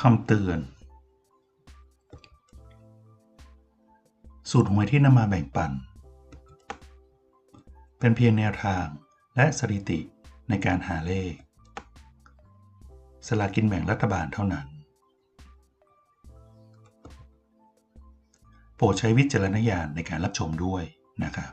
คำเตือน สูตรหวยที่นำมาแบ่งปัน เป็นเพียงแนวทางและสถิติในการหาเลข สลากกินแบ่งรัฐบาลเท่านั้น โปรดใช้วิจารณญาณในการรับชมด้วยนะครับ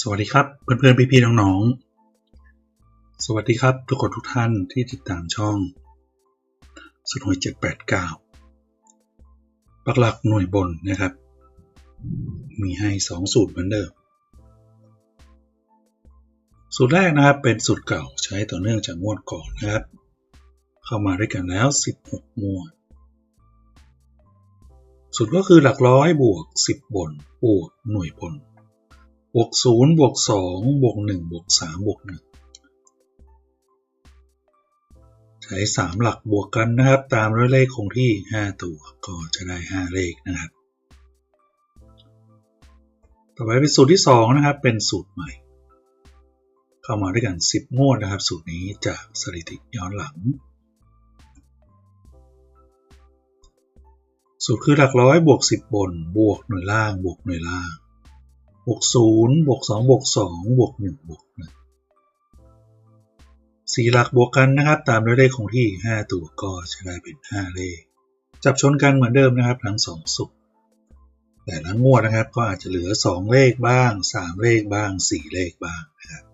สวัสดีครับเพื่อนๆพี่ๆน้องๆสวัสดีครับทุกคนทุกท่านที่ติดตามช่องสุดหวย789ปักหลักหน่วยบนนะครับ มีให้ 2 สูตรเหมือนเดิม สูตรแรกนะครับเป็นสูตรเก่าใช้ต่อเนื่องจากงวดก่อนนะครับ เข้ามาด้วยกันแล้ว 16งวดสูตรก็คือหลักร้อยบวก 10 บนบวกหน่วยบน บวกศูนย์บวกสองบวกหนึ่งบวกสามบวกหนึ่งใช้สามหลักบวกกันนะครับ ตามด้วยเลขคงที่ห้าตัวก็จะได้ห้าเลขนะครับ ต่อไปเป็นสูตรที่สองนะครับเป็นสูตรใหม่ เข้ามาด้วยกันสิบงวดนะครับ สูตรนี้จากสถิติย้อนหลังสูตรคือหลักร้อยบวกสิบบน บวกหน่วยล่าง บวกหน่วยล่าง บวกศูนย์บวกสองบวกสองบวกหนึ่งบวกหนึ่งสี่หลักบวกกันนะครับ ตามด้วยเลขคงที่ห้าตัวก็จะได้เป็นห้าเลข จับชนกันเหมือนเดิมนะครับทั้งสองสุดแต่ละงวดนะครับก็อาจจะเหลือสองเลขบ้างสามเลขบ้างสี่เลขบ้างนะครับ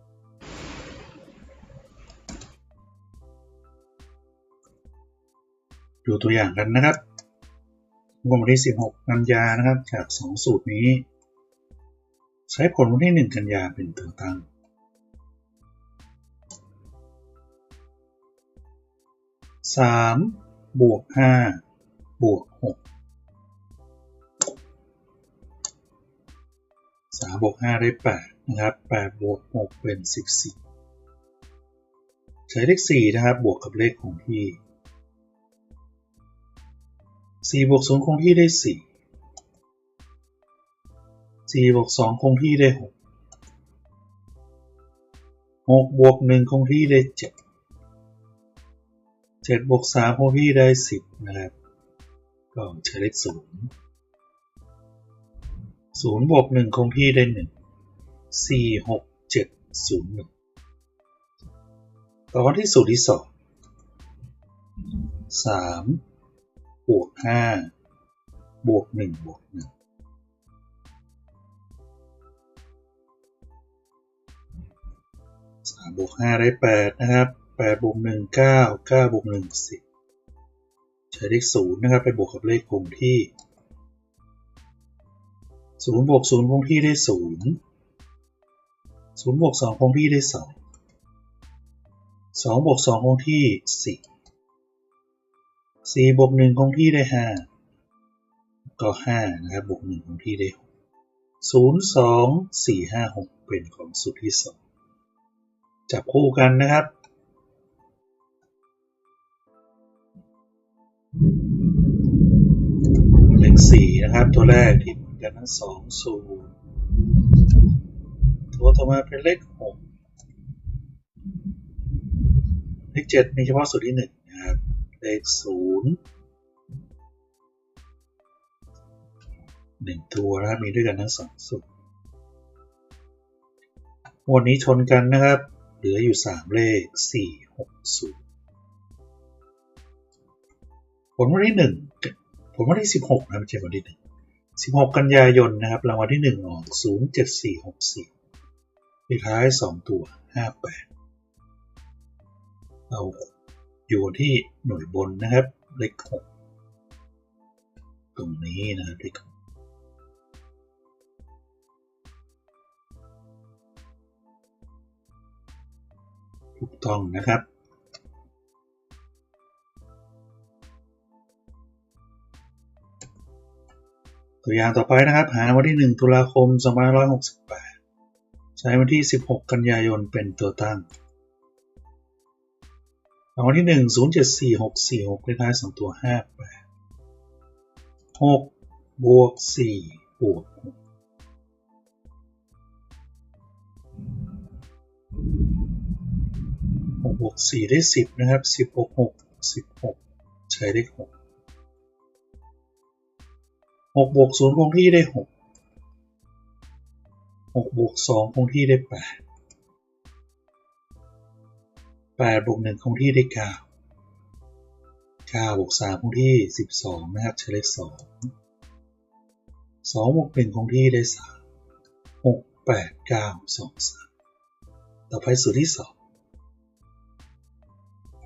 ดูตัวอย่างกันนะครับงวดวันที่ 16 กันยานะครับ จาก 2 สูตรนี้ ใช้ผลวันที่ 1 กันยาเป็นตัวตั้ง 3 บวก 5 บวก 6 3 บวก 5 ได้ 8 นะครับ 8 บวก 6 เป็น 14 ใช้เลข 4 นะครับ บวกกับเลขคงที่ 4 บวก 0 คงที่ได้ 4 4บวก2คงที่ได้6 6บวก1คงที่ได้7 7บวก3คงที่ได้10นะครับ ก็ใช้เลข0 0บวก1คงที่ได้1 4 6 7 0 1ต่อมาที่สูตรที่2 3บวก5บวก1บวก1 3บวก5ได้ 8 นะครับ8บวก1 9 9บวก1 10 ใช้เลข0นะครับ ไปบวกกับเลขคงที่0บวก0คงที่ได้ 0 0บวก2คงที่ได้ 2 2บวก2คงที่ 4 4บวก1คงที่ได้ 5 ก็ 5 นะครับ บวก1คงที่ได้ 6 0 2 4 5 6 เป็นของสูตรที่ 2 จับคู่กันนะครับ เลข4นะครับ ตัวแรกที่เหมือนกันทั้งสองสูตรตัวต่อมาเป็นเลข6เลข7มีเฉพาะสูตรที่1นะครับ เลข0 1ตัวนะครับมีด้วยกันทั้ง2สูตรหมวดนี้ชนกันนะครับ เหลืออยู่ 3 เลข 460 ผลวันที่ 1 ผลวันที่ 16 นะไม่ใช่วันที่ 1 16 กันยายนนะครับรางวัลที่ 1 ออก 07464เลขท้าย 2 ตัว 58 เราอยู่ที่หน่วยบนนะครับ เลข 6 ตรงนี้นะครับเลข 6 ถูกต้องนะครับ ตัวอย่างต่อไปนะครับ หาวันที่ 1 ตุลาคม 2568 ใช้วันที่ 16 กันยายนเป็นตัวตั้งรางวัลที่ 1 074646เลขท้าย2ตัว 58 6 บวก 4 บวก 6 6บวก4ได้ 10 นะครับ 10บวก6 16 ใช้เลข6 6บวก0คงที่ได้ 6 6บวก2คงที่ได้ 8 8บวก1คงที่ได้ 9 9บวก3คงที่ 12 นะครับ ใช้เลข 2 2บวก1คงที่ได้ 3 6 8 9 2 3 ต่อไปสูตรที่ 2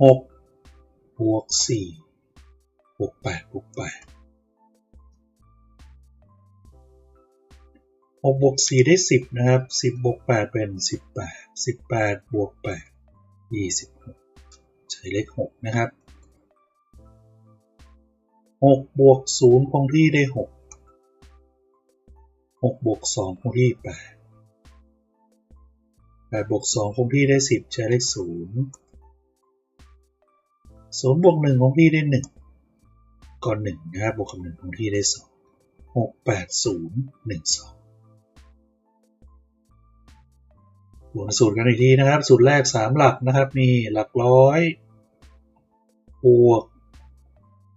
6บวก4บวก8บวก8 6บวก4ได้ 10 นะครับ 10บวก8เป็น 18 18บวก8 26 ใช้เลข 6 นะครับ 6บวก0คงที่ได้ 6 6บวก2คงที่ 8 8บวก2คงที่ได้ 10 ใช้เลข 0 0บวก1คงของที่ได้1ก่อน1นะครับบวกกับ1คงของที่ได้2 6 8 0 1 2บวกสูตรกันอีกทีนะครับ สูตรแรก3หลักนะครับ มีหลักร้อยบวก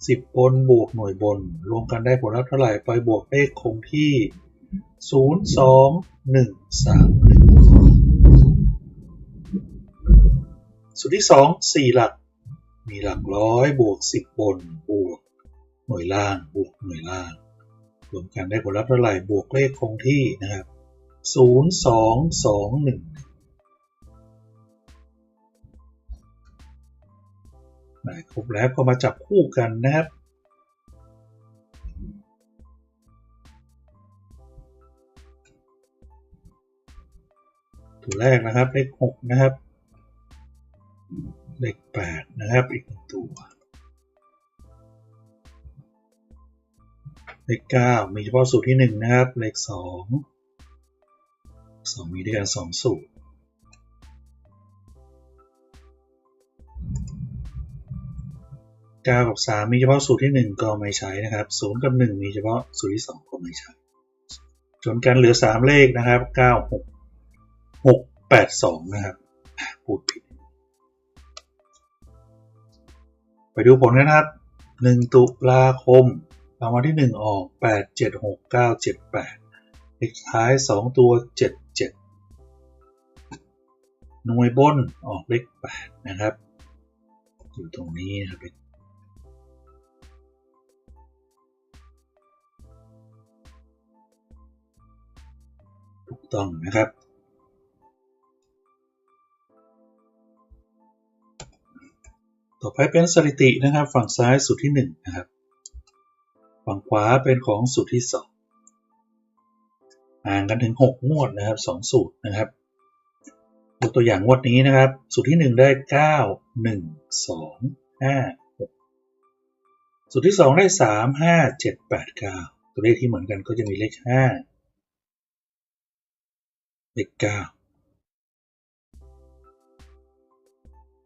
10บบนบวกหน่วยบน รวมกันได้ผลลัพธ์เท่าไหร่ไปบวกเลขคงที่0 2 1 3 1สูตรที่2 4หลัก มีหลักร้อยบวก10บนบวกหน่วยล่างบวกหน่วยล่างรวมกันได้ผลลัพธ์เท่าไหร่บวกเลขคงที่นะครับ 0 2 2 1ได้ครบแล้วก็มาจับคู่กันนะครับตัวแรกนะครับเลข6นะครับ เลข8นะครับอีกหนึ่งตัว เลข9มีเฉพาะสูตรที่1นะครับ เลข2 2มีด้วยกัน2สูตร 9 กับ 3 มีเฉพาะสูตรที่ 1 ก็ไม่ใช้นะครับ 0 กับ 1 มีเฉพาะสูตรที่ 2 ก็ไม่ใช้จนกันเหลือ 3 เลขนะครับ 9 6 6 8 2 นะครับ พูดผิด ดูผลกันนะครับ 1 ตุลาคมรางวัลที่ 1 ออก 8 7 6 9 7 8เลขท้าย 2 ตัว 7 7 หน่วยบนออกเลข8นะครับ อยู่ตรงนี้นะครับถูกต้องนะครับ ต่อไปเป็นสถิตินะครับ ฝั่งซ้ายสุดที่1นะครับ ฝั่งขวาเป็นของสุดที่ 2 ห่างกันถึง 6 งวดนะครับ 2 สูตรนะครับยกตัวอย่างงวดนี้นะครับ สูตรที่ 1 ได้ 9 1 2 5 6 สูตรที่ 2 ได้ 3 5 7 8 9 ตัวเลขที่เหมือนกันก็จะมีเลข 5 เลข 9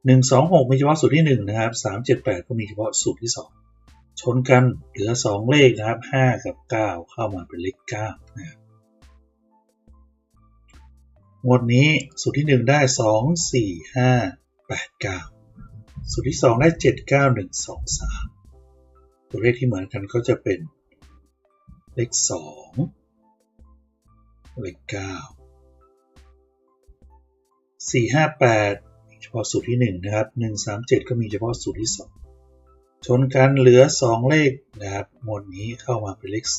1 2 6มีเฉพาะสูตรที่1นะครับ3 7 8ก็มีเฉพาะสูตรที่2ชนกันเหลือ2เลขนะครับ5กับ9เข้ามาเป็นเลข9นะครับงวดนี้สูตรที่1ได้2 4 5 8 9สูตรที่2ได้7 9 1 2 3ตัวเลขที่เหมือนกันก็จะเป็นเลข2เลข9 4 5 8 เฉพาะสูตรที่1นะครับ1 3 7 ก็มีเฉพาะสูตรที่ 2 ชนกันเหลือ 2 เลขนะครับหมวดนี้เข้ามาเป็นเลข 2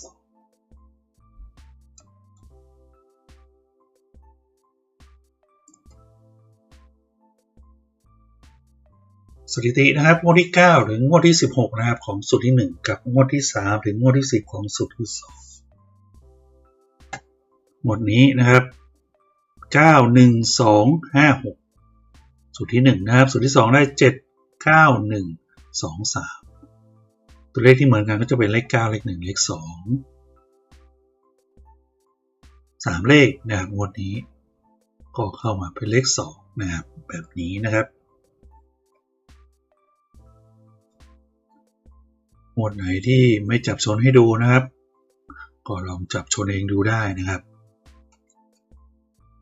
สถิตินะครับงวดที่ 9 ถึงงวดที่ 16 นะครับของสูตรที่ 1 กับงวดที่ 3 ถึงงวดที่ 10 ของสูตรที่ 2 หมดนี้นะครับ 9 1 2 5 6 สูตรที่1นะครับ สูตรที่ 2 ได้ 7 9 1 2 3 ตัวเลขที่เหมือนกันก็จะเป็นเลข 9 เลข 1 เลข 2 3 เลขนะครับงวดนี้ ก็เข้ามาเป็นเลข 2 นะครับ แบบนี้นะครับหมวดไหนที่ไม่จับชนให้ดูนะครับ ก็ลองจับชนเองดูได้นะครับ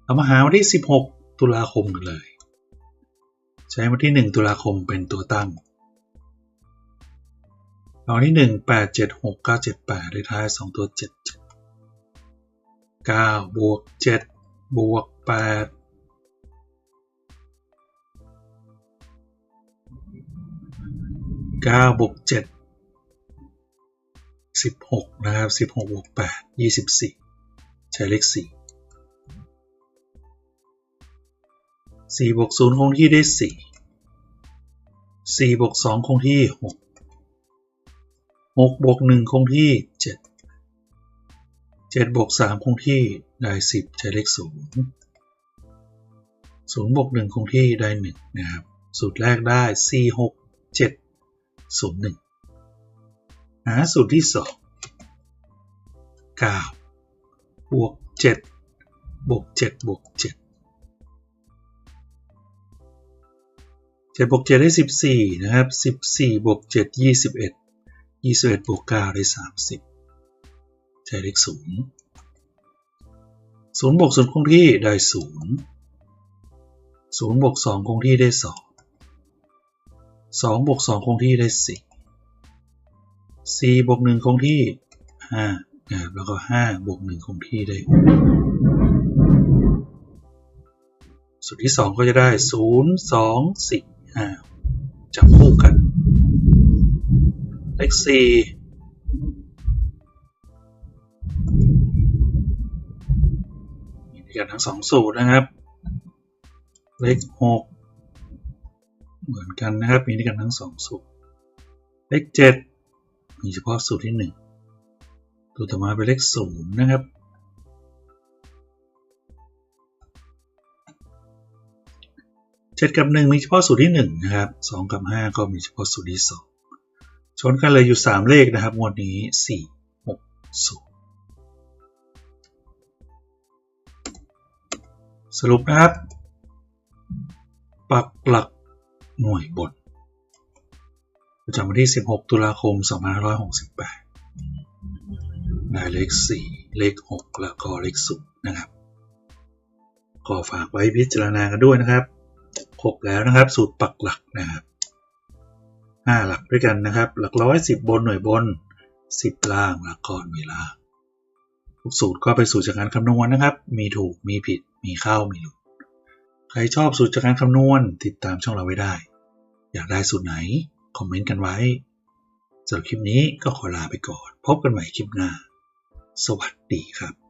เรามาหาวันที่ 16 ตุลาคมกันเลย ใช้วันที่ 1 ตุลาคมเป็นตัวตั้งรางวัลที่ 1 8 7 6 9 7 8เลขท้าย 2 ตัว 7 9 บวก 7 บวก8 9บวก7 16นะครับ16บวก8 24ใช้เลข4 4บวก0คงที่ได้ 4 4บวก2คงที่ 6 6บวก1คงที่ 7 7บวก3คงที่ได้ 10 ใช้เลข 0 0บวก1คงที่ได้ 1 นะครับ สูตรแรกได้ 4 6 7 0 1 หาสูตรที่ 2 9 บวก 7 บวก 7 บวก 7 7บวก7ได้ 14 นะครับ 14บวก7 21 21บวก9ได้ 30 ใช้เลข0 0บวก0คงที่ได้ 0 0บวก2คงที่ได้ 2 2บวก2คงที่ได้ 4 4บวก1คงที่ 5 นะครับ แล้วก็5บวก1คงที่ได้สูตรที่ 2 ก็จะได้ 0 2 4 จับคู่กัน เลข4มีด้วยกันทั้ง2สูตรนะครับ เลข6เหมือนกันนะครับ มีด้วยกันทั้ง2สูตร เลข7มีเฉพาะสูตรที่1ตัวต่อมาเป็นเลข0นะครับ 7 กับ 1 มีเฉพาะสูตรที่1นะครับ2กับ 5 ก็มีเฉพาะสูตรที่ 2 ชนกันเลยอยู่ 3 เลขนะครับงวดนี้ 4 6 0 สรุปนะครับ ปักหลักหน่วยบทประจำวันที่ 16 ตุลาคม 2568 ได้เลข 4 เลข 6 แล้วก็เลข 0 นะครับ ก็ฝากไว้พิจารณากันด้วยนะครับ ครบแล้วนะครับ สูตรปักหลักนะครับ5หลักด้วยกันนะครับ หลักร้อย10 บนหน่วยบน 10 ล่างหลักก่อนมีล่าทุกสูตรก็ไปสูตรจากการคำนวณนะครับ มีถูกมีผิด มีเข้ามีหลุด ใครชอบสูตรจากการคำนวณติดตามช่องเราไว้ได้ อยากได้สูตรไหน คอมเมนต์กันไว้สำหรับคลิปนี้ก็ขอลาไปก่อน พบกันใหม่คลิปหน้า สวัสดีครับ